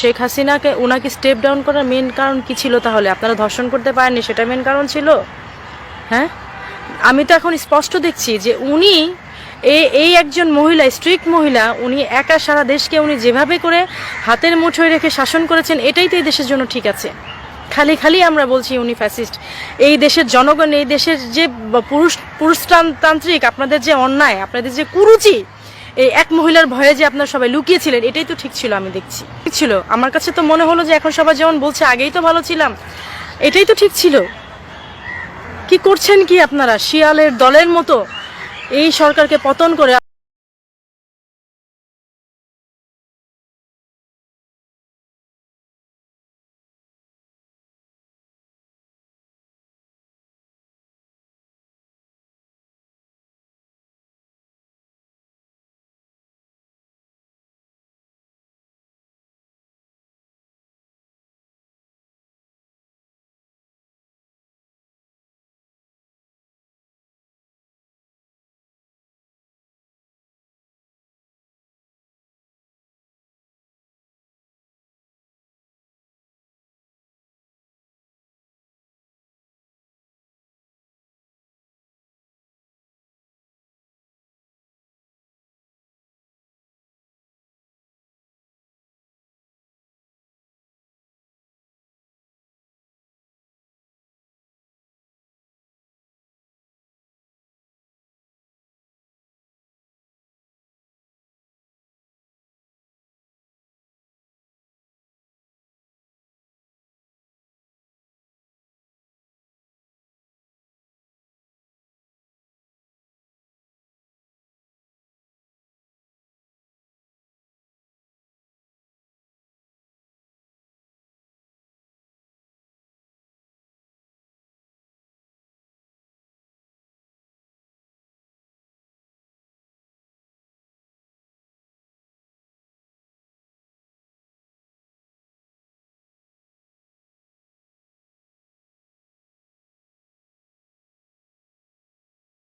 শেখ হাসিনাকে ওনাকে step down করার মেন কারণ কি ছিল তাহলে? আপনারা ধর্ষণ করতে পারেননি, সেটা মেন কারণ ছিল? হ্যাঁ? আমি তো এখন স্পষ্ট দেখছি যে উনি এই একজন মহিলা স্ট্রিক্ট মহিলা, উনি একা সারা দেশকে উনি যেভাবে করে হাতের মুঠোয় রেখে শাসন করেছেন, এটাই তো এই দেশের জন্য ঠিক আছে। খালি খালি আমরা বলছি উনি ফ্যাসিস্ট এই দেশের জনগণ, এই দেশের যে পুরুষ, পুরুষতান্ত্রিক, আপনাদের যে অন্যায়, আপনাদের যে কুরুচি এই এক মহিলার ভয়ে যে আপনার সবাই লুকিয়েছিলেন, এটাই তো ঠিক ছিল, আমি দেখছি। ঠিক ছিল। আমার কাছে তো মনে হলো যে এখন সবাই যেমন বলছে, আগেই তো ভালো ছিলাম। এটাই তো ঠিক ছিল। কি করছেন কি আপনারা? শিয়ালের দলের মতো এই সরকারকে পতন করে